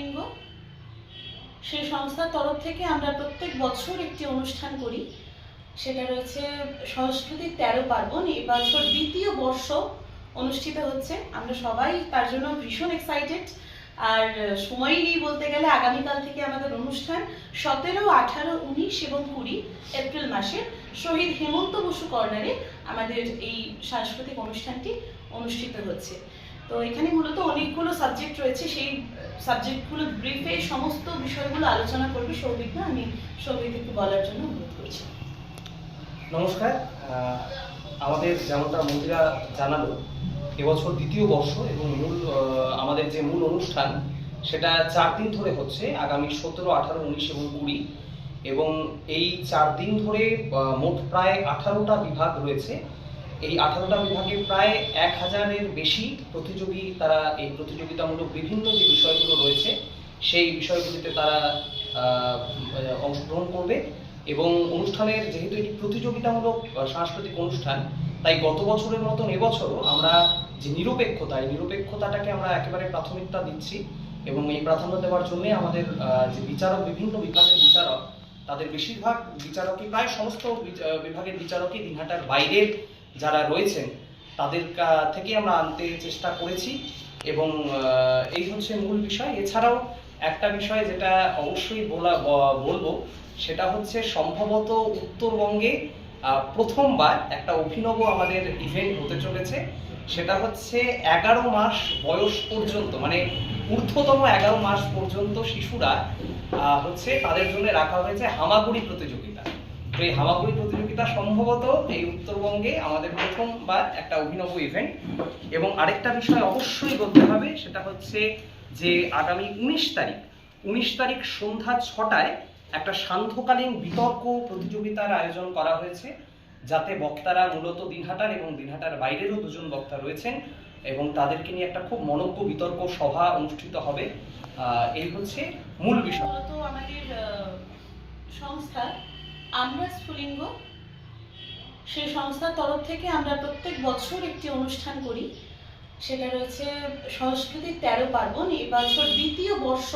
স্ফুলিঙ্গ সেই সংস্থার তরফ থেকে আমরা প্রত্যেক বছর একটি অনুষ্ঠান করি। সেটা রয়েছে সংস্কৃতির তেরো পার্বণ। এই বছর দ্বিতীয় বর্ষ অনুষ্ঠিত হচ্ছে। আমরা সবাই তার জন্য ভীষণ এক্সাইটেড আর সময়ই নেই বলতে গেলে আগামীকাল থেকে আমাদের অনুষ্ঠান সতেরো, আঠারো, উনিশ এবং কুড়ি এপ্রিল মাসে। শহীদ হেমন্ত বসু কর্নারে আমাদের এই সাংস্কৃতিক অনুষ্ঠানটি অনুষ্ঠিত হচ্ছে। তো এখানে মূলত অনেকগুলো সাবজেক্ট রয়েছে। সেই সাবজেক্টগুলো ব্রিফে সমস্ত বিষয়গুলো আলোচনা করবে সৌভিক না? আমি সৌভিক একটু বলার জন্য অনুরোধ করছি। নমস্কার। আমাদের যেমনটা মন্দিরা জানালো, এবছর দ্বিতীয় বর্ষ এবং মূল আমাদের যে মূল অনুষ্ঠান, সেটা চার দিন ধরে হচ্ছে, আগামী সতেরো, আঠারো, উনিশ এবং কুড়ি। এবং এই চার দিন ধরে মোট প্রায় আঠারোটা বিভাগ রয়েছে। এই আঠারোটা বিভাগে প্রায় এক হাজারের বেশি প্রতিযোগী তারা এই প্রতিযোগিতামূলক বিভিন্ন যে বিষয়গুলো রয়েছে, সেই বিষয়গুলিতে তারা অংশগ্রহণ করবে। এবং অনুষ্ঠানের যেহেতু এটি প্রতিযোগিতামূলক সাংস্কৃতিক অনুষ্ঠান, তাই গত বছরের মতন এবছরও আমরা যে নিরপেক্ষতা, এই নিরপেক্ষতাটাকে আমরা একেবারে প্রাথমিকতা দিচ্ছি এবং এই প্রাধান্য দেওয়ার জন্য আমাদের যে বিচারক, বিভিন্ন বিভাগের বিচারক, তাদের বেশিরভাগ বিচারকই, প্রায় সমস্ত বিভাগের বিচারকই দিনহাটার বাইরের যারা রয়েছেন, তাদের থেকে আমরা আনতে চেষ্টা করেছি এবং এই হচ্ছে মূল বিষয়। এছাড়াও একটা বিষয় যেটা অবশ্যই বলা বলব, সেটা হচ্ছে সম্ভবত উত্তরবঙ্গে প্রথমবার একটা অভিনব আমাদের ইভেন্ট হতে চলেছে। সেটা হচ্ছে এগারো মাস বয়স পর্যন্ত মানে ঊর্ধ্বতম এগারো মাস পর্যন্ত শিশুরা হচ্ছে তাদের জন্য রাখা হয়েছে হামাগুড়ি প্রতিযোগিতা। তো এই হামাগুড়ি প্রতিযোগিতা সম্ভবত এই উত্তরবঙ্গে আমাদের প্রথমবার একটা অভিনব ইভেন্ট এবং আরেকটা বিষয় অবশ্যই বলতে হবে, সেটা হচ্ছে যে আগামী উনিশ তারিখ উনিশ তারিখ সন্ধ্যা ছটায় একটা সান্ধ্যকালীন বিতর্ক প্রতিযোগিতার আয়োজন করা হয়েছে, যাতে বক্তারা মূলত দিনহাটার এবং দিনহাটার বাইরেরও দুজন বক্তা রয়েছেন এবং তাদেরকে নিয়ে একটা খুব মনজ্ঞ বিতর্ক সভা অনুষ্ঠিত হবে। এই হচ্ছে মূল বিষয়। আমাদের সংস্থা আমরা স্ফুলিঙ্গ সেই সংস্থার তরফ থেকে আমরা প্রত্যেক বছর একটি অনুষ্ঠান করি। সেটা রয়েছে সংস্কৃতির তেরো পার্বণ। এই বছর দ্বিতীয় বর্ষ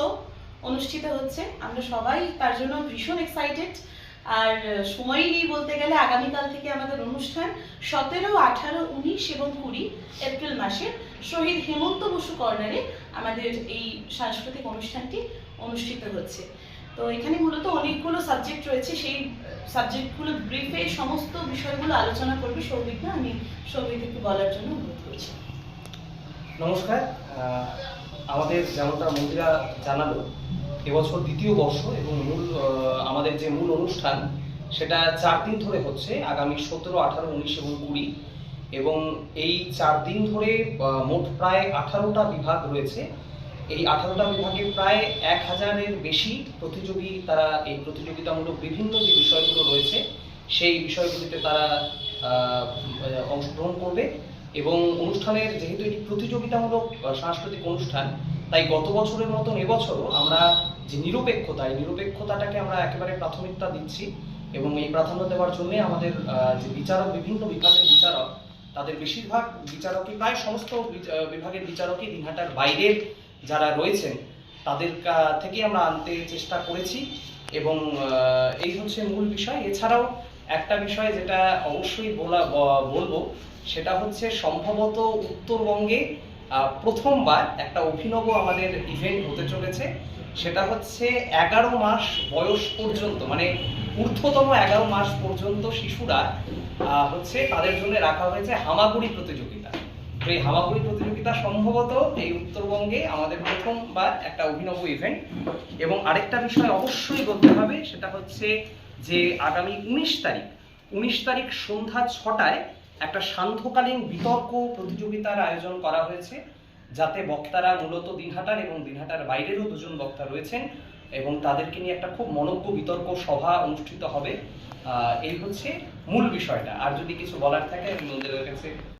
অনুষ্ঠিত হচ্ছে। আমরা সবাই তার জন্য ভীষণ এক্সাইটেড আর সময়ই নেই বলতে গেলে, আগামীকাল থেকে আমাদের অনুষ্ঠান সতেরো, আঠারো, উনিশ এবং কুড়ি এপ্রিল মাসে। শহীদ হেমন্ত বসু কর্নারে আমাদের এই সাংস্কৃতিক অনুষ্ঠানটি অনুষ্ঠিত হচ্ছে। তো এখানে মূলত অনেকগুলো সাবজেক্ট রয়েছে। সেই সাবজেক্টগুলো ব্রিফে সমস্ত বিষয়গুলো আলোচনা করবে সৌভিক না? আমি সৌভিক একটু বলার জন্য অনুরোধ করছি। নমস্কার। আমাদের যেমনটা মন্দিরা জানালো, এবছর দ্বিতীয় বর্ষ এবং মূল আমাদের যে মূল অনুষ্ঠান, সেটা চার দিন ধরে হচ্ছে, আগামী সতেরো, আঠারো, উনিশ এবং কুড়ি। এবং এই চার দিন ধরে মোট প্রায় আঠারোটা বিভাগ রয়েছে। এই আঠারোটা বিভাগে প্রায় এক হাজারের বেশি প্রতিযোগী তারা এই প্রতিযোগিতামূলক বিভিন্ন যে বিষয়গুলো রয়েছে, সেই বিষয়গুলিতে তারা অংশগ্রহণ করবে। এবং অনুষ্ঠানের যেহেতু এটি প্রতিযোগিতামূলক সাংস্কৃতিক অনুষ্ঠান, তাই গত বছরের মতন এবছরও আমরা যে নিরপেক্ষতা, এই নিরপেক্ষতাটাকে আমরা একেবারে প্রাথমিকতা দিচ্ছি এবং এই প্রাধান্য দেওয়ার জন্য আমাদের যে বিচারক, বিভিন্ন বিভাগের বিচারক, তাদের বেশিরভাগ বিচারকই, প্রায় সমস্ত বিভাগের বিচারকই দিনহাটার বাইরের যারা রয়েছেন, তাদের থেকে আমরা আনতে চেষ্টা করেছি এবং এই হচ্ছে মূল বিষয়। এছাড়াও একটা বিষয় যেটা অবশ্যই বলা বলব, সেটা হচ্ছে সম্ভবত উত্তরবঙ্গে প্রথমবার একটা অভিনব আমাদের ইভেন্ট হতে চলেছে। সেটা হচ্ছে এগারো মাস বয়স পর্যন্ত মানে ঊর্ধ্বতম এগারো মাস পর্যন্ত শিশুরা হচ্ছে তাদের জন্য রাখা হয়েছে হামাগুড়ি প্রতিযোগিতা। এই হামাগুড়ি প্রতিযোগিতা সম্ভবত এই উত্তরবঙ্গে আমাদের প্রথমবার একটা অভিনব ইভেন্ট এবং আরেকটা বিষয় অবশ্যই বলতে হবে, সেটা হচ্ছে যে আগামী উনিশ তারিখ উনিশ তারিখ সন্ধ্যা ছটায় একটা সান্ধ্যকালীন বিতর্ক প্রতিযোগিতার আয়োজন করা হয়েছে, যাতে বক্তারা মূলত দিনহাটার এবং দিনহাটার বাইরেরও দুজন বক্তা রয়েছেন এবং তাদেরকে নিয়ে একটা খুব মনজ্ঞ বিতর্ক সভা অনুষ্ঠিত হবে। এই হচ্ছে মূল বিষয়টা। আর যদি কিছু বলার থাকে, আমি মন্দিরের কাছে